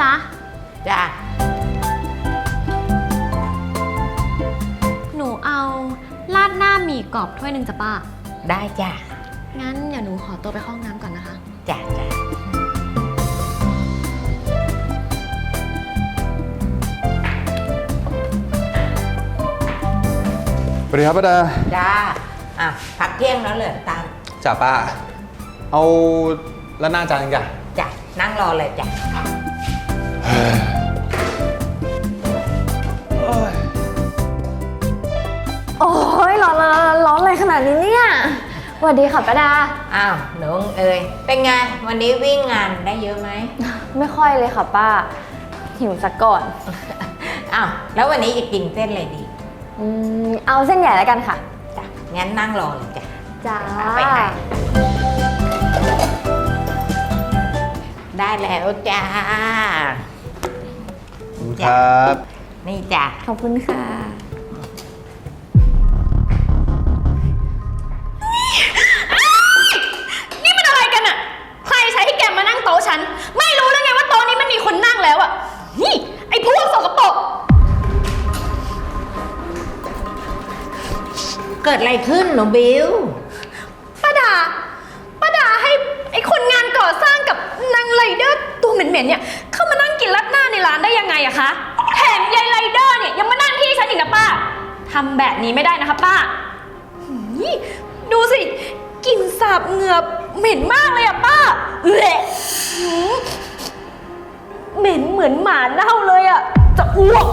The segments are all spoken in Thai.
จ๊ะ จ้ะหนูเอาราดหน้าหมี่กรอบถ้วยหนึ่งจ้ะป้า ได้จ้ะงั้นเดี๋ยวหนูขอตัวไปเข้าห้องน้ำก่อนนะคะ จ้ะจ้ะสวัสดีครับป้าดาจ้าอะพักเที่ยงแล้วเหรอตามจ่าป้า เอาแล้วหน้าจานยังจ้ะจ้ะนั่งรอเลยจ้ะ โอ้ยร้อนร้อนร้อนอะไรขนาดนี้เนี่ยสวัสดีค่ะป้าดา อ้าวหนูเอ๋ยเป็นไง วันนี้วิ่งงานได้เยอะไหม ไม่ค่อยเลยค่ะป้า หิวสักก่อน อ้าวแล้ววันนี้จะกินเส้นอะไรดีอืมเอาเส้นใหญ่แล้วกันค่ะ จ้ะงั้นนั่งรอเลยจ้ะจ้าไปไหนได้แล้วจ้า ครับ นี่จ้ะขอบคุณค่ะ นี่มันอะไรกันอะใครใช้ให้แกมานั่งโต๊ะฉัน ไม่รู้แล้วไงว่าโต๊ะนี้มันมีคนนั่งแล้วอะนี่ ไอ้พวกสกปรกเกิดอะไรขึ้นหนูบิว ทำแบบนี้ไม่ได้นะคะป้าหืยดูสิกลิ่นสาบเหงือบเหม็นมากเลยอะป้าเละหืมเหม็นเหมือนหมาเน่าเลยอะจะอ้วก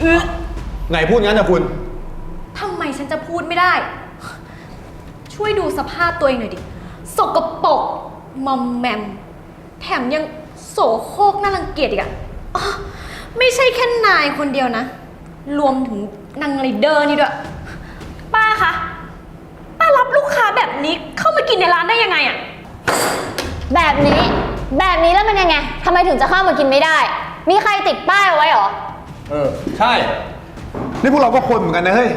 เออไหนพูดงั้นนะคุณ ทำไมฉันจะพูดไม่ได้ ช่วยดูสภาพตัวเองหน่อยดิ สกปรกมอมแมม แถมยังโสโครกน่ารังเกียจอีกอะอ๋อไม่ใช่แค่นายคนเดียวนะ รวมถึง นางไรเดอร์นี่ด้วย ป้าคะ ป้ารับลูกค้าแบบนี้เข้ามากินในร้านได้ยังไงอะแบบนี้ แบบนี้แล้วมันยังไงทำไมถึงจะเข้ามากินไม่ได้ มีใครติดป้ายเอาไว้เหรอ เออ ใช่ นี่พวกเราก็คนเหมือนกันนะเฮ้ย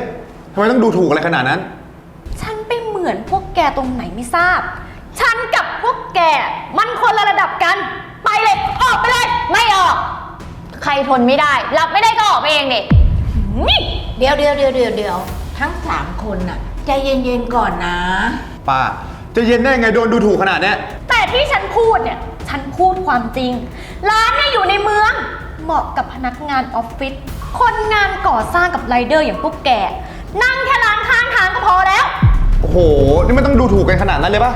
ทำไมต้องดูถูกอะไรขนาดนั้น ฉันไปเหมือนพวกแกตรงไหนไม่ทราบ ฉันกับพวกแกมันคนละระดับกัน ไปเลย ออกไปเลย ไม่ออก ใครทนไม่ได้ รับไม่ได้ก็ออกไปเองเด็นี่ เดี๋ยวเดี๋ยวเดี๋ยวเดี๋ยวเดี๋ยวทั้งสามคนน่ะใจเย็นๆก่อนนะ ป้า จะเย็นได้ยังไงโดนดูถูกขนาดเนี้ยแต่ที่ฉันพูดเนี่ย ฉันพูดความจริง ร้านเนี่ยอยู่ในเมือง เหมาะกับพนักงานออฟฟิศ คนงานก่อสร้างกับไรเดอร์อย่างพวกแก นั่งแค่ร้านข้างทางก็พอแล้ว โอ้โห นี่มันต้องดูถูกกันขนาดนั้นเลยปะ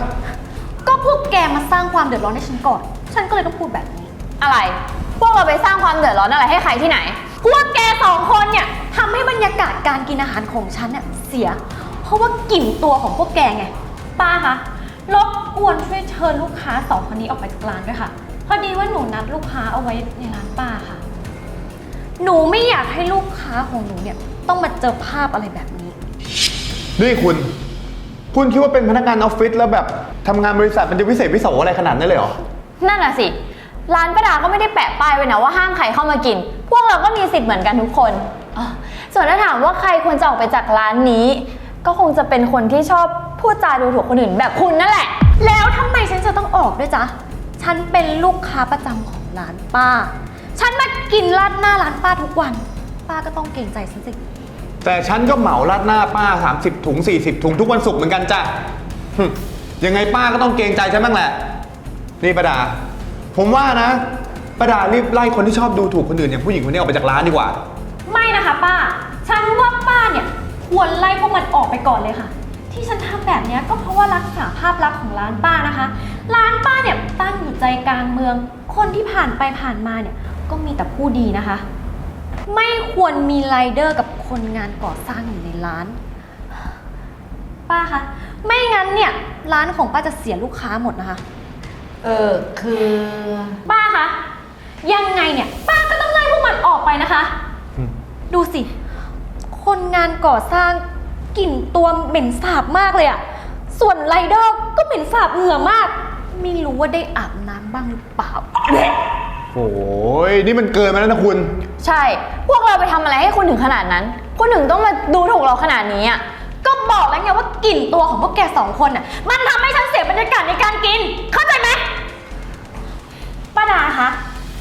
ก็พวกแกมาสร้างความเดือดร้อนให้ฉันก่อน ฉันก็เลยต้องพูดแบบนี้ อะไร พวกเราไปสร้างความเดือดร้อนอะไรให้ใครที่ไหน พวกแกสองคนเนี่ย ทำให้บรรยากาศการกินอาหารของฉันเนี่ยเสีย เพราะว่ากลิ่นตัวของพวกแกไง ป้าคะรบกวนช่วยเชิญลูกค้าสองคนนี้ออกไปจากร้านด้วยค่ะ พอดีว่าหนูนัดลูกค้าเอาไว้ในร้านป้าค่ะ หนูไม่อยากให้ลูกค้าของหนูเนี่ยต้องมาเจอภาพอะไรแบบนี้ นี่คุณ คุณคิดว่าเป็นพนักงานออฟฟิศแล้วแบบทำงานบริษัทมันจะวิเศษวิโสอะไรขนาดนั้นเลยเหรอ นั่นน่ะสิ ร้านป้าดาก็ไม่ได้แปะป้ายไว้นะว่าห้ามใครเข้ามากิน พวกเราก็มีสิทธิ์เหมือนกันทุกคนอะ ส่วนถ้าถามว่าใครควรจะออกไปจากร้านนี้ ก็คงจะเป็นคนที่ชอบพูดจาดูถูกคนอื่นแบบคุณนั่นแหละ แล้วทำไมฉันจะต้องออกด้วยจ๊ะ ฉันเป็นลูกค้าประจำของร้านป้า ฉันมากินราดหน้าร้านป้าทุกวัน ป้าก็ต้องเกรงใจฉันสิ แต่ฉันก็เหมาราดหน้าป้า 30 ถุง 40 ถุงทุกวันศุกร์เหมือนกันจ้ะหึยังไงป้าก็ต้องเกรงใจฉันบ้างแหละ นี่ประดา ผมว่านะประดารีบไล่คนที่ชอบดูถูกคนอื่นอย่างผู้หญิงคนนี้ออกไปจากร้านดีกว่า ไม่นะคะป้า ฉันว่าป้าเนี่ยควรไล่พวกมันออกไปก่อนเลยค่ะ ที่ฉันทำแบบเนี้ยก็เพราะว่ารักษาภาพลักษณ์ของร้านป้านะคะ ร้านป้าเนี่ยตั้งอยู่ใจกลางเมือง คนที่ผ่านไปผ่านมาเนี่ยก็มีแต่ผู้ดีนะคะ ไม่ควรมีไรเดอร์กับคนงานก่อสร้างอยู่ในร้าน ป้าคะ ไม่งั้นเนี่ยร้านของป้าจะเสียลูกค้าหมดนะคะ เออคือ ป้าคะ ยังไงเนี่ย ป้าก็ต้องไล่พวกมันออกไปนะคะอืม ดูสิ คนงานก่อสร้างกลิ่นตัวเหม็นสาบมากเลยอะส่วนไรเดอร์ก็เหม็นสาบเหงื่อมาก ไม่รู้ว่าได้อาบน้ำบ้างหรือเปล่า โอ้ยนี่มันเกินมาแล้วนะคุณ ใช่ พวกเราไปทำอะไรให้คุณถึงขนาดนั้น คุณถึงต้องมาดูถูกเราขนาดนี้อะ ก็บอกแล้วไงว่ากลิ่นตัวของพวกแกสองคนน่ะ มันทำให้ฉันเสียบรรยากาศในการกิน เข้าใจไหมป้าดาคะ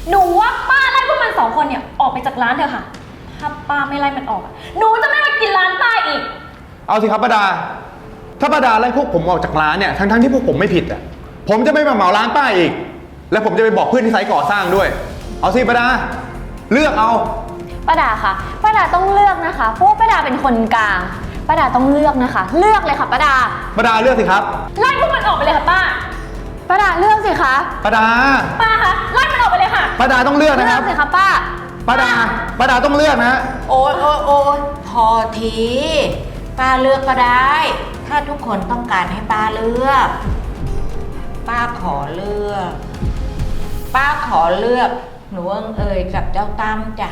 หนูว่าป้าสองคนเนี่ยออกไปจากร้านเถอะค่ะ ถ้าป้าไม่ไล่มันออกอะหนูจะไม่มากินร้านป้าอีก เอาสิครับป้าดา ถ้าป้าดาไล่พวกผมออกจากร้านเนี่ยทั้งๆที่พวกผมไม่ผิดอะ ผมจะไม่มาเหมาร้านป้าอีก แล้วผมจะไปบอกเพื่อนที่ไซต์ก่อสร้างด้วย เอาสิป้าดา เลือกเอา ป้าดาคะป้าดาต้องเลือกนะคะ เพราะว่าป้าดาเป็นคนกลางป้าดาต้องเลือกนะคะ เลือกเลยค่ะป้าดาป้าดาเลือกสิครับ ไล่พวกมันออกไปเลยค่ะป้า ป้าดาเลือกสิคะ ป้าดา ป้าคะ ไล่มันออกไปเลยค่ะ ป้าดาต้องเลือกนะเลืคอรักบ สิคะป้า ป้าดาป้าดาต้องเลือกนะ โอ้ยโอ้ยโอ้ยพอที ป้าเลือกก็ได้ ถ้าทุกคนต้องการให้ป้าเลือก ป้าขอเลือก ป้าขอเลือก หนูเอิงเอ่ยกับเจ้าตั้มจ้ะ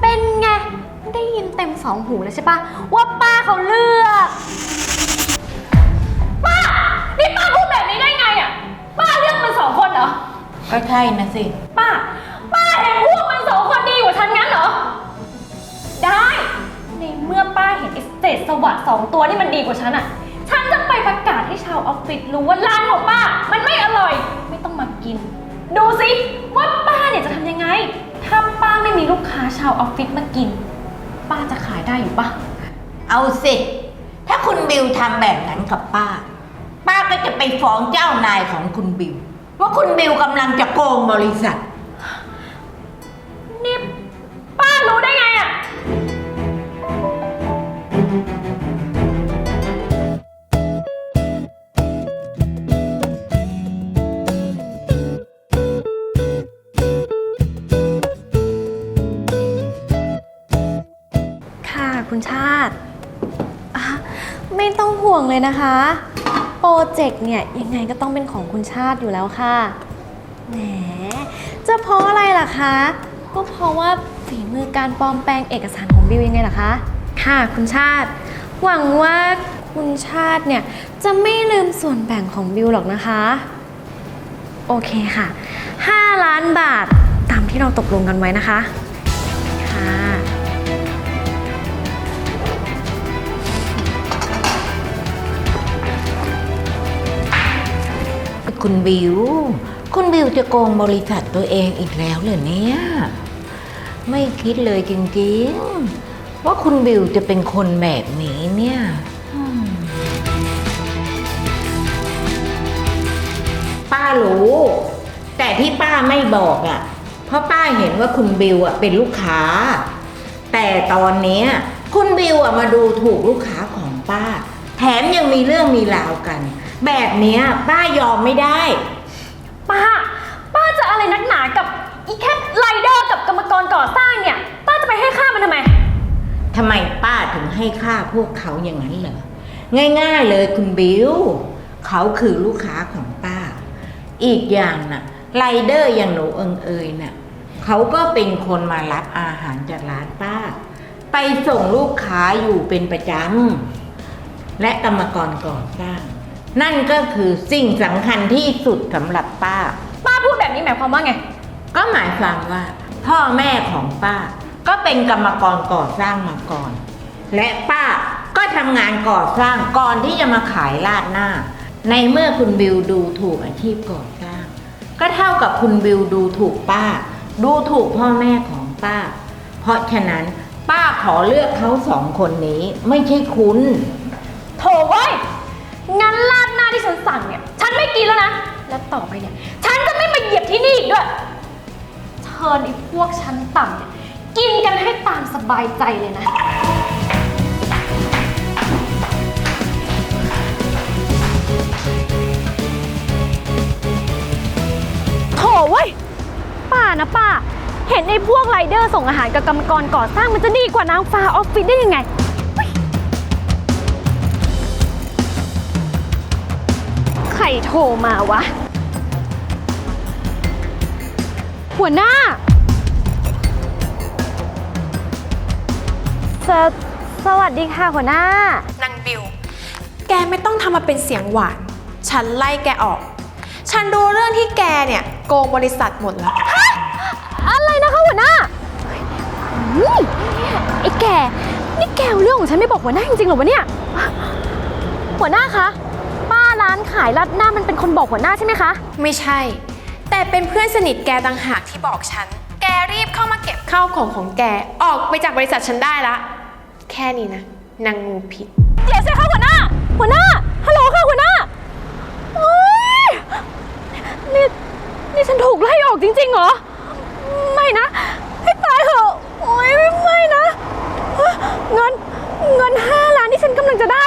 เป็นไง ได้ยินเต็มสองหูเลยใช่ปะว่าป้าเขาเลือก ป้า นี่ป้าพูดแบบนี้ได้ไงอะ ป้าเลือกมันสองคนเหรอ ก็ใช่นะสิ ศษสวะสองตัวที่มันดีกว่าฉันอะฉันจะไปประกาศให้ชาวออฟฟิศรู้ว่าร้านของป้า มันไม่อร่อย ไม่ต้องมากิน ดูสิว่าป้าเนี่ยจะทำยังไง ถ้าป้าไม่มีลูกค้าชาวออฟฟิศมากิน ป้าจะขายได้อยู่ปะเอาสิ ถ้าคุณบิวทำแบบนั้นกับป้า ป้าก็จะไปฟ้องเจ้านายของคุณบิว ว่าคุณบิวกำลังจะโกงบริษัท ไม่ต้องห่วงเลยนะคะ โปรเจกต์เนี่ยยังไงก็ต้องเป็นของคุณชาติอยู่แล้วค่ะ แหม จะเพราะอะไรล่ะคะ ก็เพราะว่าฝีมือการปลอมแปลงเอกสารของบิวยังไงล่ะคะ ค่ะคุณชาติ หวังว่าคุณชาติเนี่ยจะไม่ลืมส่วนแบ่งของบิวหรอกนะคะ โอเคค่ะ 5 ล้านบาทตามที่เราตกลงกันไว้นะคะ ค่ะ คุณบิว คุณบิวจะโกงบริษัทตัวเองอีกแล้วเหรอเนี่ย ไม่คิดเลยจริงๆ ว่าคุณบิวจะเป็นคนแบบนี้เนี่ยป้ารู้ แต่ที่ป้าไม่บอกอะ่ะ เพราะป้าเห็นว่าคุณบิวอะเป็นลูกค้า แต่ตอนเนี้ยคุณบิวอะมาดูถูกลูกค้าของป้า แถมยังมีเรื่องมีราวกัน แบบเนี้ยป้ายอมไม่ได้ ป้า ป้าจะอะไรนักหนากับอีแค่ไรเดอร์กับกรรมกรก่อสร้างเนี่ย ป้าจะไปให้ค่ามันทำไม ทำไมป้าถึงให้ค่าพวกเขาอย่างนั้นเหรอ ง่ายๆเลยคุณบิว เขาคือลูกค้าของป้า อีกอย่างน่ะไรเดอร์อย่างหนูเอิงเอยน่ะเขาก็เป็นคนมารับอาหารจากร้านป้า ไปส่งลูกค้าอยู่เป็นประจำและกรรมกรก่อสร้าง นั่นก็คือสิ่งสำคัญที่สุดสำหรับป้า ป้าพูดแบบนี้หมายความว่าไง ก็หมายความว่า พ่อแม่ของป้า ก็เป็นกรรมกรก่อสร้างมาก่อน และป้าก็ทำงานก่อสร้างก่อนที่จะมาขายลาดหน้า ในเมื่อคุณบิวดูถูกอาชีพก่อสร้าง ก็เท่ากับคุณบิวดูถูกป้า ดูถูกพ่อแม่ของป้า เพราะฉะนั้นป้าขอเลือกเขาสองคนนี้ไม่ใช่คุณ โถเว้ยงั้นลาดหน้า ที่ฉันสั่งเนี่ย ฉันไม่กินแล้วนะ และต่อไปเนี่ย ฉันจะไม่มาเหยียบที่นี่อีกด้วย เชิญไอ้พวกชั้นต่ำเนี่ย กินกันให้ตามสบายใจเลยนะ โถเว้ยป้านะป้า เห็นไอ้พวกไรเดอร์ส่งอาหารกับกรรมกรก่อสร้างมันจะดีกว่านางฟ้าออฟฟิศได้ยังไง รโทรมาวะ หัวหน้าสสวัสดีค่ะหัวหน้า นางบิว แกไม่ต้องทำมาเป็นเสียงหวาน ฉันไล่แกออก ฉันดูเรื่องที่แกเนี่ย โกงบริษัทหมดแล้ว อะไรนะคะหัวหน้าเฮ้ยไอ้แก นี่แกเอาเรื่องของฉันไม่บอกหัวหน้าจริงๆเหรอวะเนี่ย หัวหน้าคะป้า ร้านขายรัดหน้ามันเป็นคนบอกหัวหน้าใช่ไหมคะ ไม่ใช่ แต่เป็นเพื่อนสนิทแกต่างหากที่บอกฉัน แกรีบเข้ามาเก็บข้าวของของแก ออกไปจากบริษัทฉันได้ละ แค่นี้นะนางงูพิษ เดี๋ยวสิคะหัวหน้า หัวหน้า ฮัลโหลค่ะหัวหน้าโอ๊ยนี่ นี่ฉันถูกไล่ออกจริงๆเหรอ ไม่นะ ให้ตายเถอะ โอ๊ยไม่ไม่นะเงิน เงินห้าล้านที่ฉันกำลังจะได้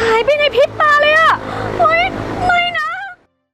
หายไปในพริบตาเลยอะ